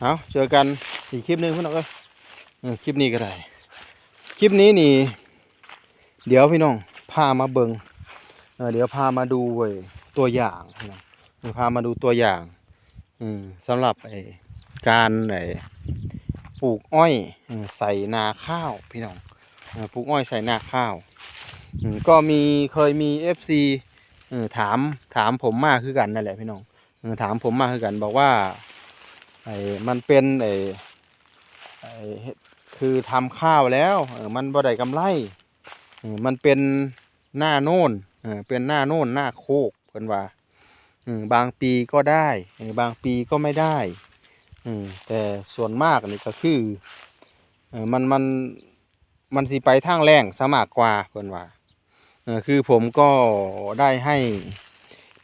เอาเจอกันอีกคลิปหนึงพี่น้องเอ้ยคลิปนี้ก็ได้ คลิปนี้นี่ เดี๋ยวพี่น้องพามาเบิงเออเดี๋ยวพามาดูเว้ยตัวอย่างพี่น้องพามาดูตัวอย่าง อืมสำหรับไอการไอปลูกอ้อยใส่นาข้าวพี่น้องปลูกอ้อยใส่นาข้าวก็มีเคยมีเอฟซีถามถามผมมากคือกันนั่นแหละพี่น้องถามผมมากคือกันบอกว่า ไอ้มันเป็นไอ้ไอ้คือทำข้าวแล้วมันบ่ได้กำไรมันเป็นหน้าโน่นเป็นหน้าโน่นหน้าโคกเพิ่นว่าบางปีก็ได้บางปีก็ไม่ได้แต่ส่วนมากนี่ก็คือมันมันมันสิไปทางแรงซะมากกว่าเพิ่นว่าคือผมก็ได้ให้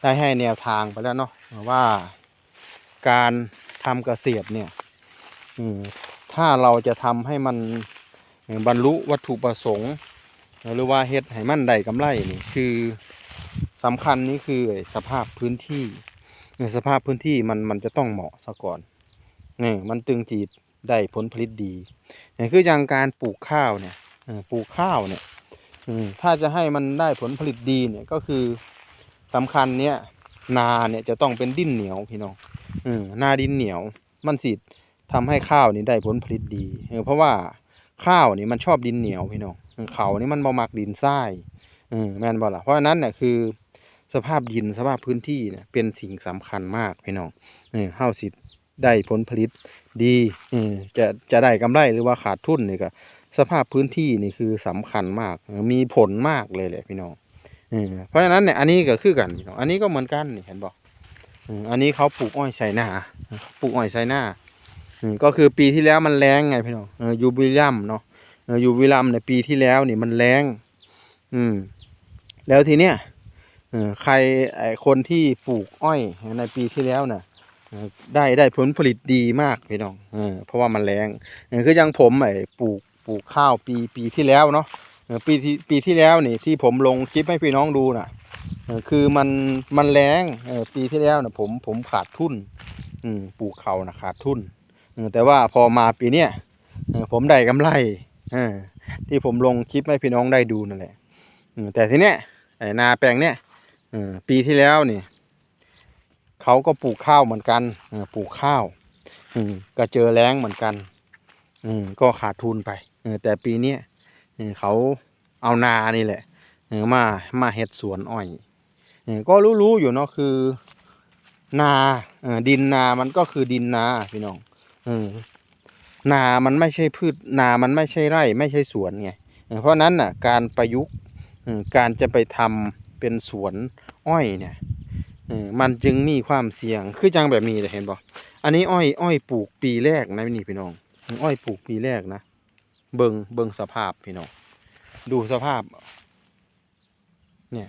ได้ให้แนวทางไปแล้วเนาะว่าการ ทำเกษตรเนี่ยถ้าเราจะทำให้มันเอ่อบรรลุวัตถุประสงค์ หรือว่าเฮ็ดให้มันได้กำไรนี่คือสำคัญนี่คือไอ้สภาพพื้นที่เออสภาพพื้นที่มันมันจะต้องเหมาะซะก่อนนี่มันจึงจีดได้ผลผลิตดีนี่คืออย่างการปลูกข้าวเนี่ยปลูกข้าวเนี่ยถ้าจะให้มันได้ผลผลิตดีเนี่ยก็คือสำคัญเนี่ยนาเนี่ยจะต้องเป็นดินเหนียวพี่น้อง อืมนาดินเหนียว มันสิทำให้ข้าวนี่ได้ผลผลิตดีเออเพราะว่าข้าวนี่มันชอบดินเหนียวพี่น้องเขานี่มันบ่มักดินทรายเออแม่นบ่ล่ะเพราะนั้นเนี่ยคือ สภาพดินสภาพพื้นที่เนี่ยเป็นสิ่งสำคัญมากพี่น้องเออเฮาสิได้ผลผลิตดีเออจะจะได้กำไรหรือว่าขาดทุนนี่ก็สภาพพื้นที่นี่คือสำคัญมาก มีผลมากเลยแหละพี่น้องเออเพราะฉะนั้นเนี่ยอันนี้ก็คือกันพี่น้องอันนี้ก็เหมือนกันนี่เห็นบออ อันนี้เขาปลูกอ้อยใส่หน้าปลูกอ้อยใส่หน้าก็คือปีที่แล้วมันแรงไงพี่น้องอยู่บุรีรัมเนาะอยู่วิลัมในปีที่แล้วนี่มันแรงอืมแล้วทีเนี้ยใครไอคนที่ปลูกอ้อยในปีที่แล้วน่ะได้ได้ผลผลิตดีมากพี่น้องเออเพราะว่ามันแรงคืออยังผมไอปลูกปลูกข้าวปีปีที่แล้วเนาะปีที่ปีที่แล้วนี่ที่ผมลงคลิปให้พี่น้องดูน่ะ คือมันมันแรงปีที่แล้วนะผมผมขาดทุนปลูกเขาวนะขาดทุนแต่ว่าพอมาปีเนี้ยผมได้กำไรที่ผมลงคลิปให้พี่น้องได้ดูนั่นแหละแต่ทีเนี้ยนาแปลงเนี้ยปีที่แล้วนี่เขาก็ปลูกข้าวเหมือนกันปลูกข้าวก็เจอแล้งเหมือนกันก็ขาดทุนไปแต่ปีนี้เขาเอานานี่แหละ มามาเฮ็ดสวนอ้อยก็รู้ๆอยู่เนาะคือ นาดินนามันก็คือดินนาพี่น้องอนามันไม่ใช่พืชนามันไม่ใช่ไร่ ไม่ใช่สวนไงเพราะนั้นน่ะ การประยุกต์การจะไปทำเป็นสวนอ้อยเนี่ยมันจึงมีความเสี่ยงคือจังแบบนี้เลยเห็นบ่อันนี้อ้อยอ้อยปลูกปีแรกนะนี่พี่น้อง อ้อยปลูกปีแรกนะเบิงเบิงสภาพพี่น้องดูสภาพ เนี่ย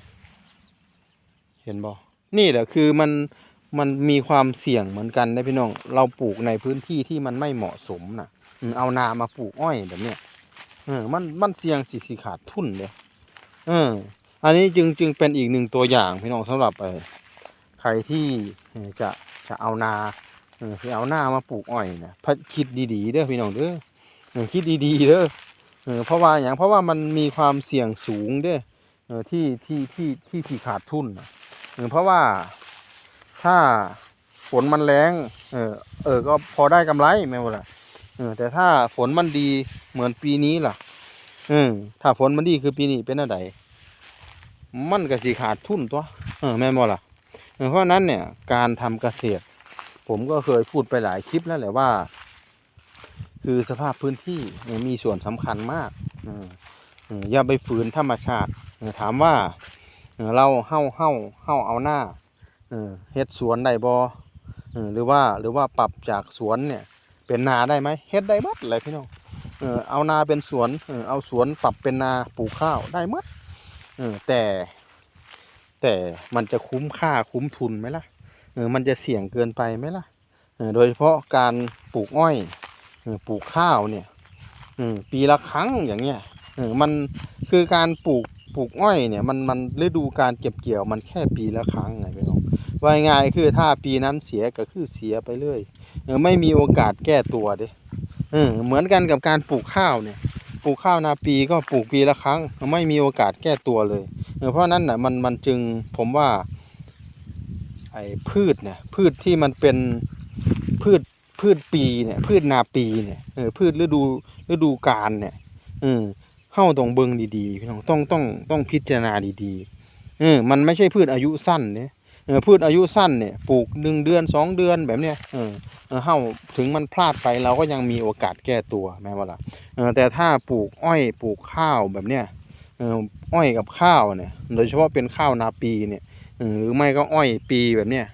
เห็นบ่นี่แหละคือมันมันมีความเสี่ยงเหมือนกันนะพี่น้อง เราปลูกในพื้นที่ที่มันไม่เหมาะสมนะเอานามาปลูกอ้อยแบบเนี้ยเออมันมันเสี่ยงสิสิขาดทุนเลยเออ อันนี้จึงจึงเป็นอีกหนึ่งตัวอย่างพี่น้องสำหรับเออใครที่จะจะเอานาเออเอานามาปลูกอ้อยนะพัดคิดดีๆเด้อพี่น้องเด้อเออคิดดีๆเด้อเออเพราะว่าอย่างเพราะว่ามันมีความเสี่ยงสูงเด้อ เออที่ที่ที่ที่ที่ขาดทุนน่ะเออเพราะว่าถ้าฝนมันแรงเออเออก็พอได้กำไรแม่นบ่ล่ะเออแต่ถ้าฝนมันดีเหมือนปีนี้ล่ะเออถ้าฝนมันดีคือปีนี้เป็นอะไรมันก็สิขาดทุนตัวเออแม่นบ่ล่ะเออเพราะนั้นเนี่ยการทำเกษตร ผมก็เคยพูดไปหลายคลิปแล้วแหละว่า คือสภาพพื้นที่มีส่วนสำคัญมากเอออย่าไปฝืนธรรมชาติ ถามว่าเราเฮาเฮาเฮาเอาหน้าเฮ็ดสวนได้บอหรือว่าหรือว่าปรับจากสวนเนี่ยเป็นนาได้ไหมเฮ็ดได้หมดเลยพี่น้องเอานาเป็นสวนเออเอาสวนปรับเป็นนาปลูกข้าวได้หมดแต่แต่มันจะคุ้มค่าคุ้มทุนไหมล่ะมันจะเสี่ยงเกินไปไหมล่ะโดยเฉพาะการปลูกอ้อยปลูกข้าวเนี่ยปีละครั้งอย่างเงี้ยมันคือการปลูก ปลูกอ้อยเนี่ยมันมันฤดูการเก็บเกี่ยวมันแค่ปีละครั้งไงพี่น้องว่าง่ายคือถ้าปีนั้นเสียก็คือเสียไปเลยเออไม่มีโอกาสแก้ตัวเด้เออเหมือนกันกับการปลูกข้าวเนี่ยปลูกข้าวนาปีก็ปลูกปีละครั้ง ไม่มีโอกาสแก้ตัวเลยเพราะนั้นน่ะมันมันจึงผมว่าไอ้พืชเนี่ยพืชที่มันเป็นพืชพืชปีเนี่ยพืชนาปีเนี่ยเออพืชฤดูฤดูกาลเนี่ยเออ เข้าต้องเบิ่งดีๆพี่น้องต้องต้องต้องพิจารณาดีๆเออมันไม่ใช่พืชอายุสั้นเนี่ยเออพืชอายุสั้นเนี่ยปลูกหนึ่งเดือนสองเดือนแบบเนี้ยเออเข้าถึงมันพลาดไปเราก็ยังมีโอกาสแก้ตัวแม้ว่าล่ะเออแต่ถ้าปลูกอ้อยปลูกข้าวแบบเนี้ยเอออ้อยกับข้าวเนี่ย โดยเฉพาะเป็นข้าวนาปีเนี่ยหรือไม่ก็อ้อยปีแบบเนี้ย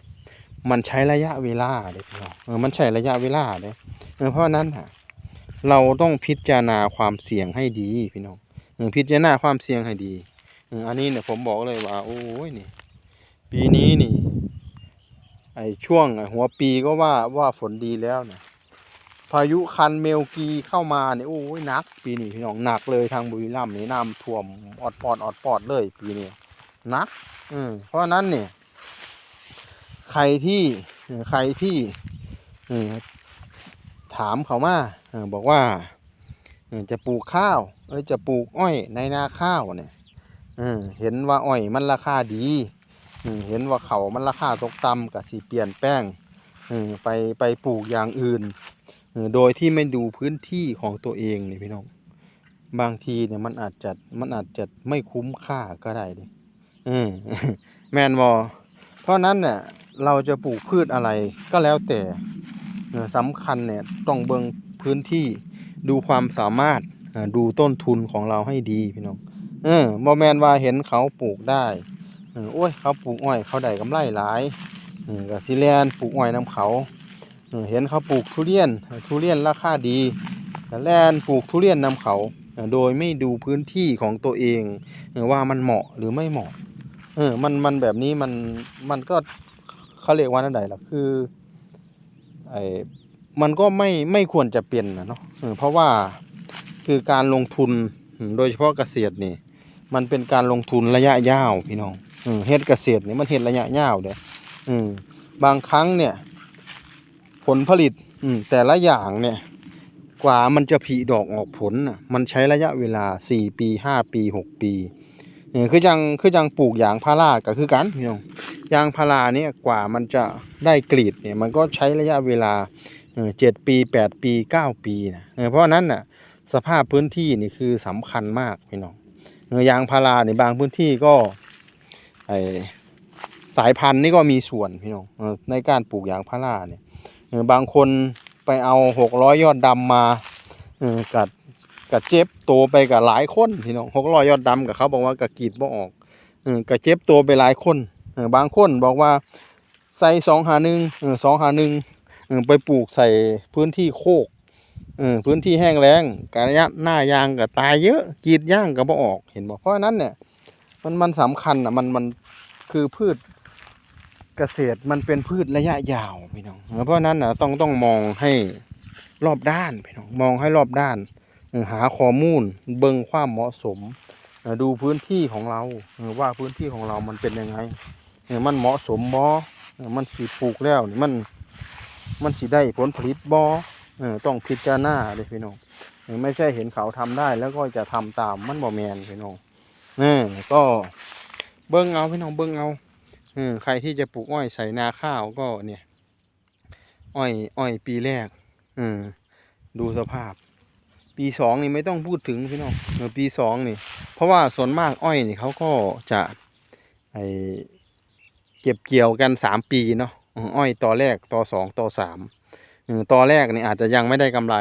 มันใช้ระยะเวลาเด็พี่น้องเออมันใช้ระยะเวลาเด้เออเพราะนั้นน่ะ เราต้องพิจารณาความเสี่ยงให้ดีพี่น้องเออพิจารณาความเสี่ยงให้ดีอันนี้เนี่ยผมบอกเลยว่า โอ้ยนี่ ปีนี้นี่ไอช่วงไอหัวปีก็ว่าว่าฝนดีแล้วเนี่ยพายุคันเมลกีเข้ามาเนี่ยโอ้ยหนัก ปีนี้พี่น้องหนักเลยทางบุรีรัมย์นี่น้ำท่วมอดปอดออดปอดเลย ปีนี้หนัก อืมเพราะนั้นเนี่ย ใครที่ใครที่ถามเขามา บอกว่าจะปลูกข้าวเอ้ยจะปลูกอ้อยในนาข้าวเนี่ยเห็นว่าอ้อยมันราคาดีเห็นว่าเขามันราคาตกต่ำกับสีเปลี่ยนแป้งไปไปปลูกอย่างอื่น โดยที่ไม่ดูพื้นที่ของตัวเองนี่พี่น้อง บางทีเนี่ยมันอาจจะมันอาจจะไม่คุ้มค่าก็ได้ดิแมนบอเพราะนั้นเนี่ยเราจะปลูกพืชอะไรก็แล้วแต่สำคัญเนี่ยต้องเบิ่ง พื้นที่ดูความสามารถดูต้นทุนของเราให้ดีพี่น้องเออบอแมนว่าเห็นเขาปลูกได้เออโอ้ยเขาปลูกอ้อยเขาได้กำไรหลายเออกับซิแลนปลูกอ้อยน้ำเขาเห็นเขาปลูกทุเรียนทุเรียนราคาดีแต่แลนปลูกทุเรียนนำเขาโดยไม่ดูพื้นที่ของตัวเองว่ามันเหมาะหรือไม่เหมาะเออมันมันแบบนี้มันมันก็เขาเรียกว่านั่นใดล่ะคือไอ มันก็ไม่ไม่ควรจะเป็นนะเนาะเพราะว่าคือการลงทุนโดยเฉพาะเกษตรนี่ มันเป็นการลงทุนระยะยาวพี่น้องเฮ็ดเกษตรนี่มันเฮ็ดระยะยาวเด้ออืมบางครั้งเนี่ย ผลผลิตอืแต่ละอย่างเนี่ย กว่ามันจะผลิดอกออกผลน่ะมันใช้ระยะเวลาสี่ปีห้าปีหกปีเออคือจังคือจังปลูกยางพาราก็คือกันพี่น้องยางพาราเนี่ยกว่ามันจะได้กรีดเนี่ย มันก็ใช้ระยะเวลา เจ็ดปีแปดปีเก้าปีนะเพราะนั้นน่ะสภาพพื้นที่นี่คือสำคัญมากพี่น้องยางพาราในบางพื้นที่ก็ไอสายพันธุ์นี่ก็มีส่วนพี่น้องในการปลูกยางพาราเนี่ยบางคนไปเอาหกร้อยยอดดำมาเออกัดเจ็บตัวไปกับหลายคนพี่น้องหกร้อยยอดดำกับเขาบอกว่ากะกรีดบ่ออกเออกะเจ็บตัวไปหลายคนบางคนบอกว่าใส่สองหาหนึ่งสองหาหนึ่ง ไปปลูกใส่พื้นที่โคกพื้นที่แห้งแล้งกระยะหน้ายางก็ตายเยอะกีดย่างก็บ่ออกเห็นบ่เพราะนั้นเนี่ย มันมันสำคัญอะมันมันคือพืชเกษตรมันเป็นพืชระยะยาวพี่น้องเพราะนั้นน่ะต้องต้องมองให้รอบด้านพี่น้องมองให้รอบด้านหาข้อมูลเบิ่งความเหมาะสมดูพื้นที่ของเราว่าพื้นที่ของเรามันเป็นยังไงมันเหมาะสมบ่มันสิปลูกแล้วมัน มันสิได้ผลผลิตบ่เออต้องพิจารณาเลยพี่น้องไม่ใช่เห็นเขาทำได้แล้วก็จะทำตามมันบ่แมนพี่น้องเออก็เบิ่งเอาพี่น้องเบิ่งเอาเออใครที่จะปลูกอ้อยใส่นาข้าวก็เนี่ยอ้อยอ้อยปีแรกเออดูสภาพ ปีสองนี่ไม่ต้องพูดถึงพี่น้องเออปีสองนี่ เพราะว่าส่วนมากอ้อยนี่เขาก็จะไอเก็บเกี่ยวกันสามปีเนาะ อ้อยต่อแรกต่อสองต่อสามต่อแรกนี่อาจจะยังไม่ได้กำไร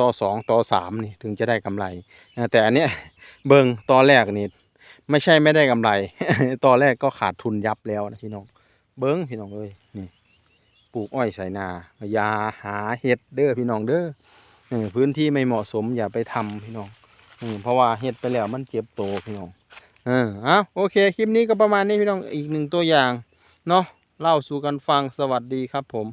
ต่อสองต่อสามนี่ถึงจะได้กำไรแต่อันเนี้ยเบิงต่อแรกนี่ไม่ใช่ไม่ได้กำไรต่อแรกก็ขาดทุนยับแล้วนะพี่น้อง เบิ้งพี่น้องเอ้ยนี่ปลูกอ้อยใส่นายาหาเห็ดเด้อพี่น้องเด้อพื้นที่ไม่เหมาะสมอย่าไปทำพี่น้องเพราะว่าเฮ็ดไปแล้วมันเจ็บโตพี่น้องเออเอาโอเคคลิปนี้ก็ประมาณนี้พี่น้องอีกหนึ่งตัวอย่างเนาะ เล่าสู่กันฟังสวัสดีครับผม